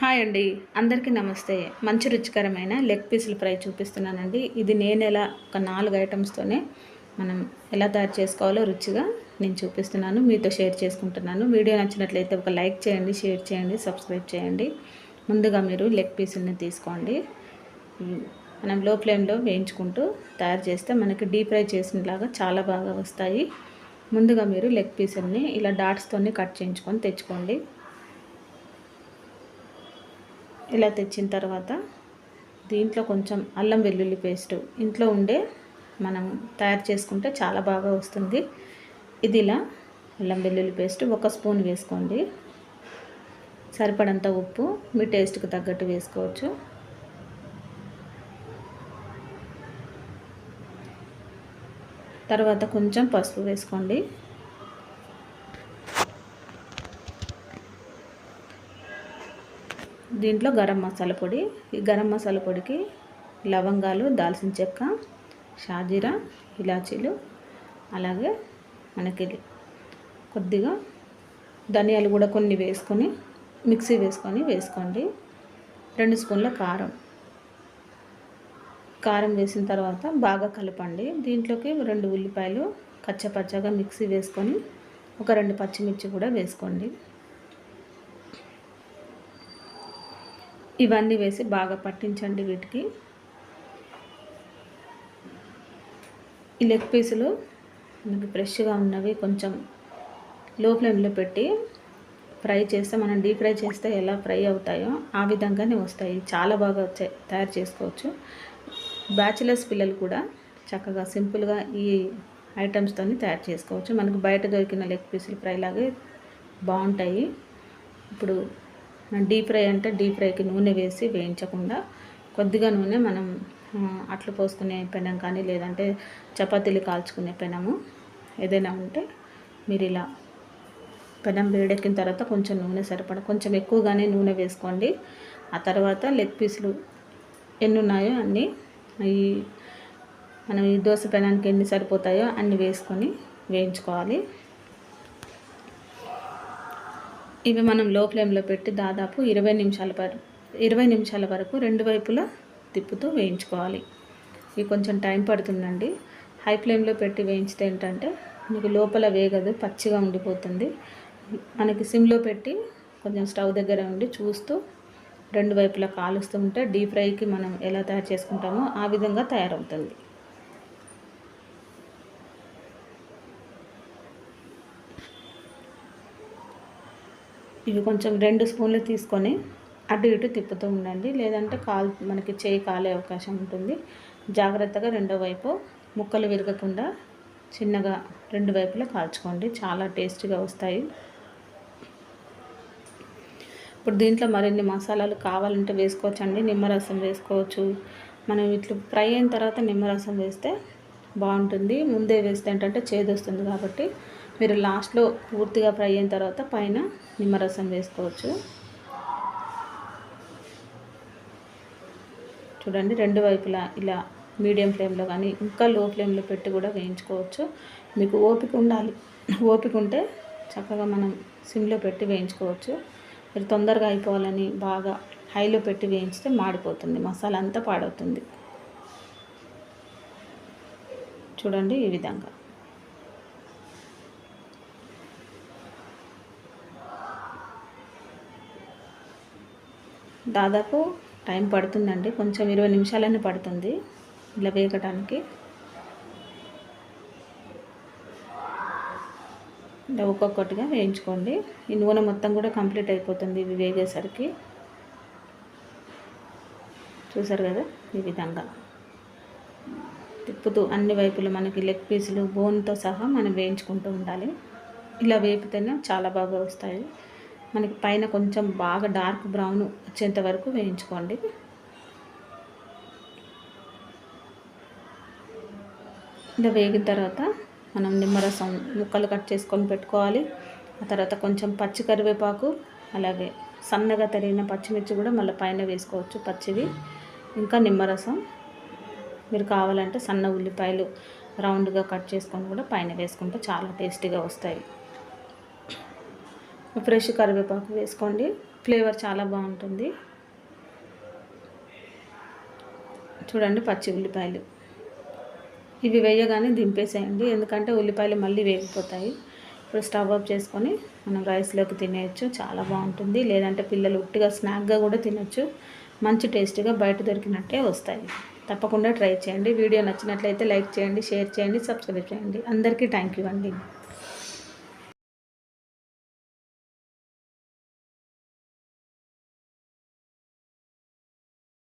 Hi అండి. అందరికీ నమస్తే. మంచి రుచికరమైన లెగ్ పీసులు ఫ్రై చూపిస్తున్నానండి. ఇది నేను ఎలా ఒక నాలుగు ఐటమ్స్తోనే మనం ఎలా తయారు చేసుకోవాలో రుచిగా నేను చూపిస్తున్నాను. మీతో షేర్ చేసుకుంటున్నాను. వీడియో నచ్చినట్లయితే ఒక లైక్ చేయండి షేర్ చేయండి సబ్స్క్రైబ్ చేయండి. ముందుగా మీరు లెగ్ పీసుల్ని తీసుకోండి. మనం లో ఫ్లేమ్లో వేయించుకుంటూ తయారు చేస్తే మనకి డీప్ ఫ్రై చేసినలాగా చాలా బాగా వస్తాయి. ముందుగా మీరు లెగ్ పీసుల్ని ఇలా డాట్స్తోని కట్ చేయించుకొని తెచ్చుకోండి. ఇలా తెచ్చిన తర్వాత దీంట్లో కొంచెం అల్లం వెల్లుల్లి పేస్ట్ ఇంట్లో ఉండే మనం తయారు చేసుకుంటే చాలా బాగా వస్తుంది. ఇది ఇలా అల్లం వెల్లుల్లి పేస్ట్ ఒక స్పూన్ వేసుకోండి. సరిపడంత ఉప్పు మీ టేస్ట్కి తగ్గట్టు వేసుకోవచ్చు. తర్వాత కొంచెం పసుపు వేసుకోండి. దీంట్లో గరం మసాలా పొడి. ఈ గరం మసాలా పొడికి లవంగాలు దాల్చిన చెక్క షాజీరా ఇలాచీలు అలాగే మనకి కొద్దిగా ధనియాలు కూడా కొన్ని వేసుకొని మిక్సీ వేసుకొని వేసుకోండి. రెండు స్పూన్ల కారం. కారం వేసిన తర్వాత బాగా కలపండి. దీంట్లోకి రెండు ఉల్లిపాయలు కచ్చపచ్చగా మిక్సీ వేసుకొని ఒక రెండు పచ్చిమిర్చి కూడా వేసుకోండి. ఇవన్నీ వేసి బాగా పట్టించండి వీటికి. ఈ లెగ్ పీసులు మనకి ఫ్రెష్గా ఉన్నవి కొంచెం లో ఫ్లేమ్లో పెట్టి ఫ్రై చేస్తే మనం డీప్ ఫ్రై చేస్తే ఎలా ఫ్రై అవుతాయో ఆ విధంగానే వస్తాయి. చాలా బాగా తయారు చేసుకోవచ్చు. బ్యాచిలర్స్ పిల్లలు కూడా చక్కగా సింపుల్గా ఈ ఐటమ్స్తో తయారు చేసుకోవచ్చు. మనకు బయట దొరికిన లెగ్ పీసులు ఫ్రై లాగే బాగుంటాయి. ఇప్పుడు డీప్ ఫ్రై అంటే డీప్ ఫ్రైకి నూనె వేసి వేయించకుండా కొద్దిగా నూనె మనం అట్లు పోసుకునే పెనం కానీ లేదంటే చపాతీలు కాల్చుకునే పెనము ఏదైనా ఉంటే మీరు ఇలా పెనం వేడెక్కిన తర్వాత కొంచెం నూనె సరిపడ కొంచెం ఎక్కువగానే నూనె వేసుకోండి. ఆ తర్వాత లెగ్ పీసులు ఎన్ని ఉన్నాయో అన్నీ ఈ మనం ఈ దోశ పెనానికి ఎన్ని సరిపోతాయో అన్ని వేసుకొని వేయించుకోవాలి. ఇవి మనం లో ఫ్లేమ్లో పెట్టి దాదాపు ఇరవై నిమిషాల వరకు ఇరవై నిమిషాల వరకు రెండు వైపులా తిప్పుతూ వేయించుకోవాలి. ఇవి కొంచెం టైం పడుతుందండి. హై ఫ్లేమ్లో పెట్టి వేయించితే ఏంటంటే మీకు లోపల వేగదు పచ్చిగా ఉండిపోతుంది. మనకి సిమ్లో పెట్టి కొంచెం స్టవ్ దగ్గర ఉండి చూస్తూ రెండు వైపులా కాలుస్తూ ఉంటే డీప్ ఫ్రైకి మనం ఎలా తయారు చేసుకుంటామో ఆ విధంగా తయారవుతుంది. ఇవి కొంచెం రెండు స్పూన్లు తీసుకొని అటు ఇటు తిప్పుతూ ఉండండి. లేదంటే కాల్ మనకి చేయి కాలే అవకాశం ఉంటుంది. జాగ్రత్తగా రెండో వైపు ముక్కలు విరగకుండా చిన్నగా రెండు వైపులా కాల్చుకోండి. చాలా టేస్టీగా వస్తాయి. ఇప్పుడు దీంట్లో మరిన్ని మసాలాలు కావాలంటే వేసుకోవచ్చు అండి నిమ్మరసం వేసుకోవచ్చు. మనం ఇట్లా ఫ్రై అయిన తర్వాత నిమ్మరసం వేస్తే బాగుంటుంది. ముందే వేస్తే ఏంటంటే చేదు వస్తుంది కాబట్టి మీరు లాస్ట్లో పూర్తిగా ఫ్రై అయిన తర్వాత పైన నిమ్మరసం వేసుకోవచ్చు. చూడండి రెండు వైపులా ఇలా మీడియం ఫ్లేమ్లో కానీ ఇంకా లో ఫ్లేమ్లో పెట్టి కూడా వేయించుకోవచ్చు. మీకు ఓపిక ఉండాలి. ఓపిక ఉంటే చక్కగా మనం సిమ్లో పెట్టి వేయించుకోవచ్చు. మీరు తొందరగా అయిపోవాలని బాగా హైలో పెట్టి వేయించితే మాడిపోతుంది. మసాలా అంతా పాడవుతుంది. చూడండి ఈ విధంగా. దాదాపు టైం పడుతుందండి. కొంచెం ఇరవై నిమిషాలనే పడుతుంది ఇలా వేగటానికి. ఇలా ఒక్కొక్కటిగా వేయించుకోండి. ఈ నూనె మొత్తం కూడా కంప్లీట్ అయిపోతుంది ఇవి వేగేసరికి. చూసారు కదా ఈ విధంగా. తిప్పుతూ అన్ని వైపులు మనకి లెగ్ పీసులు బోన్తో సహా మనం వేయించుకుంటూ ఉండాలి. ఇలా వేపితేనే చాలా బాగా వస్తాయి. మనకి పైన కొంచెం బాగా డార్క్ బ్రౌన్ వచ్చేంత వరకు వేయించుకోండి. ఇలా వేగిన తర్వాత మనం నిమ్మరసం ముక్కలు కట్ చేసుకొని పెట్టుకోవాలి. ఆ తర్వాత కొంచెం పచ్చి కరివేపాకు అలాగే సన్నగా తరిగిన పచ్చిమిర్చి కూడా మళ్ళీ పైన వేసుకోవచ్చు పచ్చివి. ఇంకా నిమ్మరసం. మీరు కావాలంటే సన్న ఉల్లిపాయలు రౌండ్గా కట్ చేసుకొని కూడా పైన వేసుకుంటే చాలా టేస్టీగా వస్తాయి. ఫ్రెష్ కరివేపాకు వేసుకోండి. ఫ్లేవర్ చాలా బాగుంటుంది. చూడండి పచ్చి ఉల్లిపాయలు. ఇవి వేయగానే దింపేసేయండి. ఎందుకంటే ఉల్లిపాయలు మళ్ళీ వేగిపోతాయి. ఇప్పుడు స్టవ్ ఆఫ్ చేసుకొని మనం రైస్లోకి తినేయచ్చు. చాలా బాగుంటుంది. లేదంటే పిల్లలు ఉట్టిగా స్నాక్గా కూడా తినొచ్చు. మంచి టేస్ట్గా బయట దొరికినట్టే వస్తాయి. తప్పకుండా ట్రై చేయండి. వీడియో నచ్చినట్లయితే లైక్ చేయండి షేర్ చేయండి సబ్స్క్రైబ్ చేయండి. అందరికీ థ్యాంక్ యూ అండి.